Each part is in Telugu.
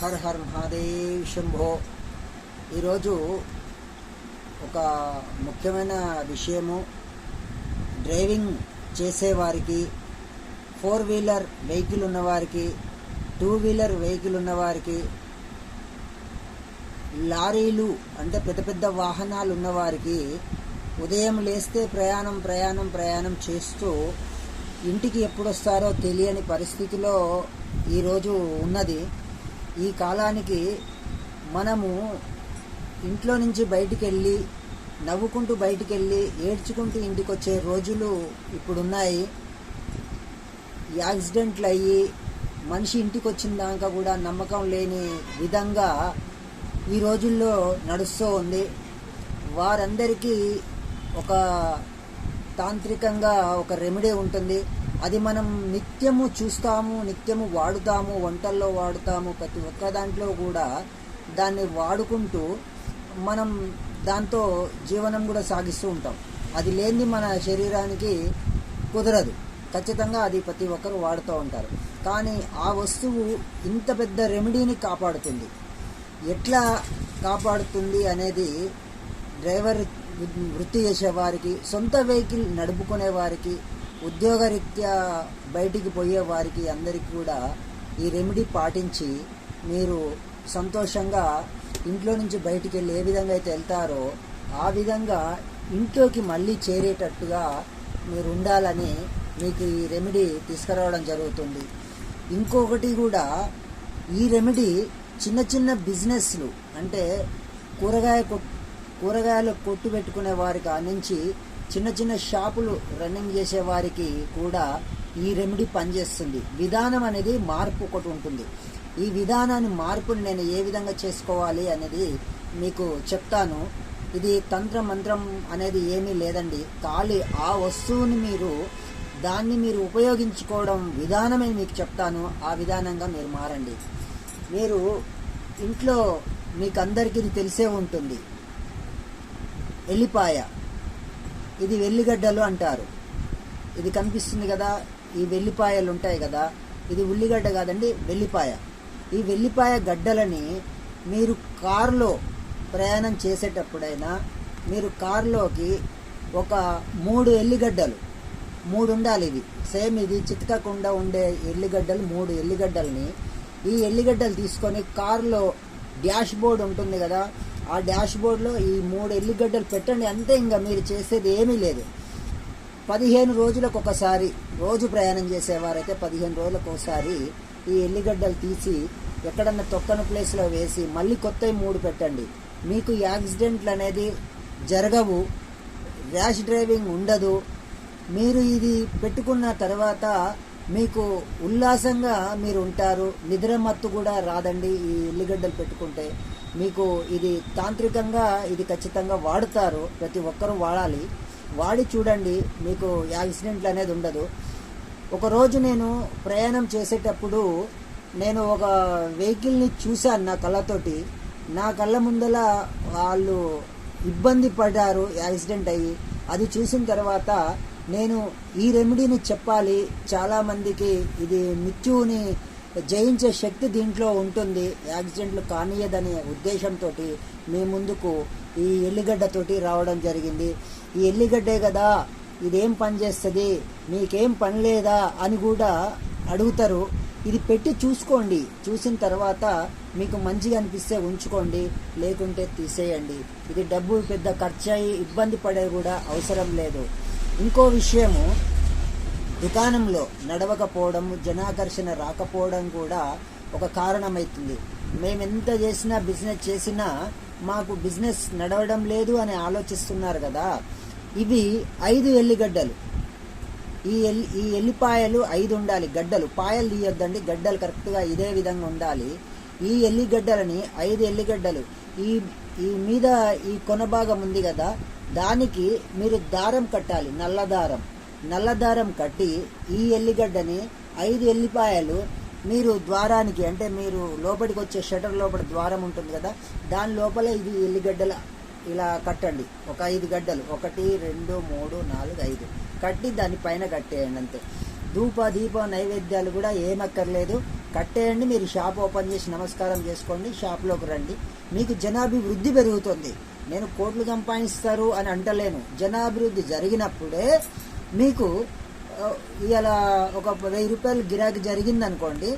Her her Mahadev Shambho. ఈరోజు ఒక ముఖ్యమైన విషయము. డ్రైవింగ్ చేసేవారికి ఫోర్ వీలర్ వెహికల్ ఉన్నవారికి టూ వీలర్ వెహికల్ ఉన్నవారికి లారీలు అంటే పెద్ద పెద్ద వాహనాలు ఉన్నవారికి ఉదయం లేస్తే ప్రయాణం ప్రయాణం ప్రయాణం చేస్తూ ఇంటికి ఎప్పుడు వస్తారో తెలియని పరిస్థితిలో ఈరోజు ఉన్నది. ఈ కాలానికి మనము ఇంట్లో నుంచి బయటికి వెళ్ళి నవ్వుకుంటూ బయటికి వెళ్ళి ఏడ్చుకుంటూ ఇంటికి వచ్చే రోజులు ఇప్పుడున్నాయి. యాక్సిడెంట్లు అయ్యి మనిషి ఇంటికి వచ్చిన దాకా కూడా నమ్మకం లేని విధంగా ఈ రోజుల్లో నడుస్తూ ఉంది. వారందరికీ ఒక తాంత్రికంగా ఒక రెమెడీ ఉంటుంది. అది మనం నిత్యము చూస్తాము నిత్యము వాడుతాము వంటల్లో వాడుతాము ప్రతి ఒక్క దాంట్లో కూడా దాన్ని వాడుకుంటూ మనం దాంతో జీవనం కూడా సాగిస్తూ ఉంటాం. అది లేనిది మన శరీరానికి కుదరదు. ఖచ్చితంగా అది ప్రతి ఒక్కరు వాడుతూ ఉంటారు. కానీ ఆ వస్తువు ఇంత పెద్ద రెమెడీని కాపాడుతుంది. ఎట్లా కాపాడుతుంది అనేది డ్రైవర్ వృత్తి చేసే వారికి సొంత వెహికల్ నడుపుకునే వారికి ఉద్యోగరీత్యా బయటికి పోయే వారికి అందరికీ కూడా ఈ రెమెడీ పాటించి మీరు సంతోషంగా ఇంట్లో నుంచి బయటికి వెళ్ళి ఏ విధంగా అయితే వెళ్తారో ఆ విధంగా ఇంట్లోకి మళ్ళీ చేరేటట్టుగా మీరు ఉండాలని మీకు ఈ రెమెడీ తీసుకురావడం జరుగుతుంది. ఇంకొకటి కూడా ఈ రెమెడీ చిన్న చిన్న బిజినెస్లు అంటే కూరగాయ కూరగాయలు కొట్టు పెట్టుకునే వారికి నుంచి చిన్న చిన్న షాపులు రన్నింగ్ చేసే వారికి కూడా ఈ రెమెడీ పనిచేస్తుంది. విధానం అనేది మార్పు ఒకటి ఉంటుంది. ఈ విధానాన్ని మార్పుని నేను ఏ విధంగా చేసుకోవాలి అనేది మీకు చెప్తాను. ఇది తంత్ర మంత్రం అనేది ఏమీ లేదండి. ఖాళీ ఆ వస్తువుని మీరు దాన్ని మీరు ఉపయోగించుకోవడం విధానమే మీకు చెప్తాను. ఆ విధానంగా మీరు మారండి. మీరు ఇంట్లో మీకు అందరికీ ఇది తెలిసే ఉంటుంది. ఎల్లిపాయ. ఇది వెల్లిగడ్డలు అంటారు. ఇది కనిపిస్తుంది కదా ఈ వెల్లిపాయలు ఉంటాయి కదా. ఇది ఉల్లిగడ్డ కాదండి వెల్లిపాయ. ఈ వెల్లిపాయ గడ్డలని మీరు కారులో ప్రయాణం చేసేటప్పుడైనా మీరు కారులోకి ఒక మూడు ఎల్లిగడ్డలు మూడు ఉండాలి ఇవి సేమ్ ఇది చితకకుండా ఉండే ఎల్లిగడ్డలు మూడు ఎల్లిగడ్డల్ని ఈ ఎల్లిగడ్డలు తీసుకొని కారులో డ్యాష్ బోర్డ్ ఉంటుంది కదా ఆ డాష్ బోర్డ్లో ఈ మూడు ఎల్లిగడ్డలు పెట్టండి అంతే ఇంకా మీరు చేసేది ఏమీ లేదు. పదిహేను రోజులకు ఒకసారి రోజు ప్రయాణం చేసేవారైతే పదిహేను రోజులకు ఒకసారి ఈ ఎల్లిగడ్డలు తీసి ఎక్కడన్నా తొక్కని ప్లేస్లో వేసి మళ్ళీ కొత్తవి మూడు పెట్టండి. మీకు యాక్సిడెంట్లు అనేది జరగవు ర్యాష్ డ్రైవింగ్ ఉండదు. మీరు ఇది పెట్టుకున్న తర్వాత మీకు ఉల్లాసంగా మీరు ఉంటారు నిద్ర మత్తు కూడా రాదండి ఈ ఎల్లిగడ్డలు పెట్టుకుంటే. మీకు ఇది తాంత్రికంగా ఇది ఖచ్చితంగా వాడుతారు ప్రతి ఒక్కరూ వాడాలి. వాడి చూడండి మీకు యాక్సిడెంట్లు అనేది ఉండదు. ఒకరోజు నేను ప్రయాణం చేసేటప్పుడు నేను ఒక వెహికల్ని చూశాను నా కళ్ళతోటి. నా కళ్ళ ముందల వాళ్ళు ఇబ్బంది పడ్డారు యాక్సిడెంట్ అయ్యి. అది చూసిన తర్వాత నేను ఈ రెమెడీని చెప్పాలి. చాలామందికి ఇది మృత్యువుని జయించే శక్తి దీంట్లో ఉంటుంది. యాక్సిడెంట్లు కానియదనే ఉద్దేశంతో మీ ముందుకు ఈ ఎల్లిగడ్డతోటి రావడం జరిగింది. ఈ ఎల్లిగడ్డే కదా ఇదేం పని చేస్తుంది మీకేం పని లేదా అని కూడా అడుగుతారు. ఇది పెట్టి చూసుకోండి. చూసిన తర్వాత మీకు మంచిగా అనిపిస్తే ఉంచుకోండి లేకుంటే తీసేయండి. ఇది డబ్బు పెద్ద ఖర్చు అయ్యి ఇబ్బంది పడే కూడా అవసరం లేదు. ఇంకో విషయము దుకాణంలో నడవకపోవడం జనాకర్షణ రాకపోవడం కూడా ఒక కారణమవుతుంది మేము ఎంత చేసినా బిజినెస్ చేసినా మాకు బిజినెస్ నడవడం లేదు అని ఆలోచిస్తున్నారు కదా. ఇవి ఐదు ఎల్లిగడ్డలు. ఈ ఎల్లి ఈ ఎల్లిపాయలు ఐదు ఉండాలి. గడ్డలు. పాయలు తీయొద్దండి. గడ్డలు కరెక్ట్గా ఇదే విధంగా ఉండాలి. ఈ ఎల్లిగడ్డలని ఐదు ఎల్లిగడ్డలు. ఈ ఈ మీద ఈ కొన భాగం ఉంది కదా. దానికి మీరు దారం కట్టాలి. నల్ల దారం నల్ల దారం కట్టి ఈ ఎల్లిగడ్డని ఐదు ఎల్లిపాయలు మీరు ద్వారానికి అంటే మీరు లోపలికి వచ్చే షటర్ లోపల ద్వారం ఉంటుంది కదా దాని లోపల ఇది ఎల్లిగడ్డల ఇలా కట్టండి. ఒక ఐదు గడ్డలు. ఒకటి రెండు మూడు నాలుగు ఐదు. కట్టి దాని పైన కట్టేయండి అంతే. ధూప దీప నైవేద్యాలు కూడా ఏమక్కర్లేదు. కట్టేయండి మీరు షాప్ ఓపెన్ చేసి నమస్కారం చేసుకోండి షాప్లోకి రండి. మీకు జనాభివృద్ధి పెరుగుతుంది. నేను కోట్లు సంపాదిస్తారు అని అంటలేను. జనాభివృద్ధి జరిగినప్పుడే మీకు ఇలా ఒక వెయ్యి రూపాయలు గిరాకీ జరిగిందనుకోండి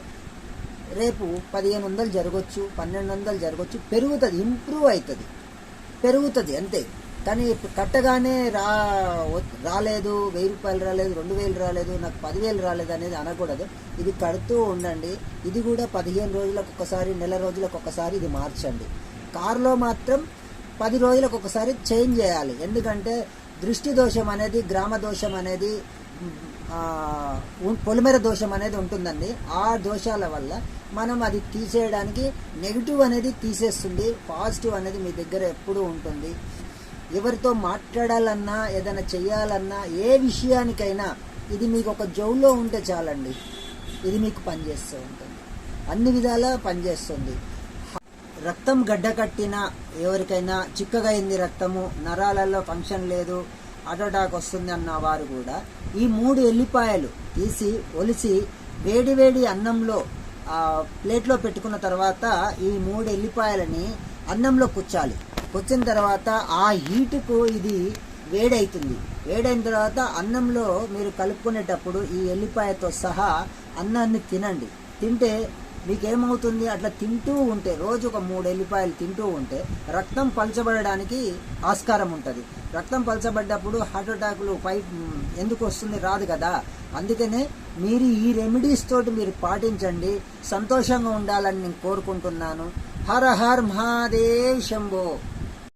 రేపు పదిహేను వందలు జరగచ్చు పన్నెండు వందలు జరగచ్చు పెరుగుతుంది ఇంప్రూవ్ అవుతుంది పెరుగుతుంది అంతే. కానీ ఇప్పుడు కట్టగానే రా రాలేదు వెయ్యి రూపాయలు రాలేదు రెండు వేలు రాలేదు నాకు పదివేలు రాలేదు అనేది అనకూడదు. ఇది కడుతూ ఉండండి. ఇది కూడా పదిహేను రోజులకు ఒకసారి నెల రోజులకు ఒకసారి ఇది మార్చండి. కారులో మాత్రం పది రోజులకు ఒకసారి చేంజ్ చేయాలి. ఎందుకంటే దృష్టి దోషం అనేది గ్రామ దోషం అనేది ఆ, పొలిమేర దోషం అనేది ఉంటుందండి. ఆ దోషాల వల్ల మనం అది తీసేయడానికి నెగిటివ్ అనేది తీసేస్తుంది పాజిటివ్ అనేది మీ దగ్గర ఎప్పుడూ ఉంటుంది. ఎవరితో మాట్లాడాలన్నా ఏదైనా చేయాలన్నా ఏ విషయానికైనా ఇది మీకు ఒక జౌల్లో ఉంటే చాలండి. ఇది మీకు పనిచేస్తూ ఉంటుంది. అన్ని విధాలా పనిచేస్తుంది. రక్తం గడ్డ కట్టిన ఎవరికైనా చిక్కగా అయింది రక్తము నరాలలో ఫంక్షన్ లేదు అటాక్ వస్తుంది అన్న వారు కూడా ఈ మూడు ఎల్లిపాయలు తీసి ఒలిసి వేడి వేడి అన్నంలో ప్లేట్లో పెట్టుకున్న తర్వాత ఈ మూడు ఎల్లిపాయలని అన్నంలో కుచ్చాలి. కుచ్చిన తర్వాత ఆ హీటుకు ఇది వేడవుతుంది వేడైన తర్వాత అన్నంలో మీరు కలుపుకునేటప్పుడు ఈ ఎల్లిపాయతో సహా అన్నాన్ని తినండి. తింటే మీకేమవుతుంది? అట్లా తింటూ ఉంటే రోజు ఒక మూడు ఎల్లిపాయలు తింటూ ఉంటే రక్తం పలచబడడానికి ఆస్కారం ఉంటుంది. రక్తం పలచబడ్డప్పుడు హార్ట్ అటాక్లు పై ఎందుకు వస్తుంది? రాదు కదా. అందుకనే మీరు ఈ రెమెడీస్ తోటి మీరు పాటించండి. సంతోషంగా ఉండాలని నేను కోరుకుంటున్నాను. హర హర్ మహాదేవ్ శంభో.